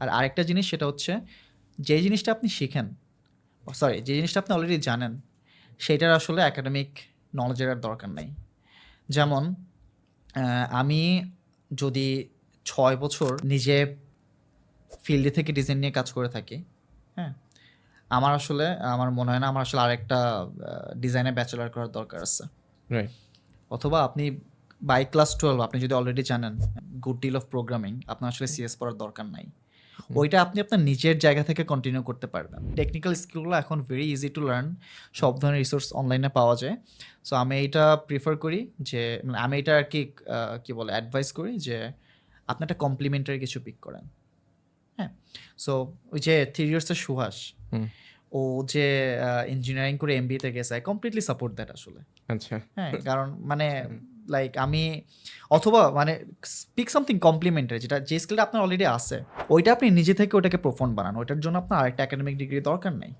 আর আরেকটা জিনিস সেটা হচ্ছে যে জিনিসটা আপনি শিখেন সরি যে জিনিসটা আপনি অলরেডি জানেন সেটার আসলে একাডেমিক নলেজের আর দরকার নাই। যেমন আমি যদি ছয় বছর নিজে ফিল্ডে থেকে ডিজাইন নিয়ে কাজ করে থাকি হ্যাঁ আমার আসলে আমার মনে হয় না আমার আসলে আরেকটা ডিজাইনে ব্যাচেলার করার দরকার আছে। রাইট অথবা আপনি বাই ক্লাস টুয়েলভ আপনি যদি অলরেডি জানেন গুড ডিল অফ প্রোগ্রামিং আপনার আসলে সিএস পড়ার দরকার নাই। ওইটা আপনি আপনার নিজের জায়গা থেকে কন্টিনিউ করতে পারবেন। টেকনিক্যাল স্কিলগুলো এখন ভেরি ইজি টু লার্ন সব ধরনের রিসোর্স অনলাইনে পাওয়া যায়। সো আমি এইটা প্রিফার করি যে মানে আমি এটা আর কি কি বলে অ্যাডভাইস করি যে আপনি একটা কমপ্লিমেন্টারি কিছু পিক করেন। হ্যাঁ? সো ওই যে থ্রি ইয়ার্সের সুহাস ও যে ইঞ্জিনিয়ারিং করে এমবিএতে গেছে আই কমপ্লিটলি সাপোর্ট দ্যাট আসলে। আচ্ছা। হ্যাঁ কারণ মানে লাইক আমি, অথবা মানে স্পিক সামথিং কমপ্লিমেন্টারি যেটা যে স্কিলটা আপনার অলরেডি আছে, ওইটা আপনি নিজে থেকে ওটাকে প্রফন্ড বানান, ওইটার জন্য আপনার আরেকটা একাডেমিক ডিগ্রি দরকার নাই।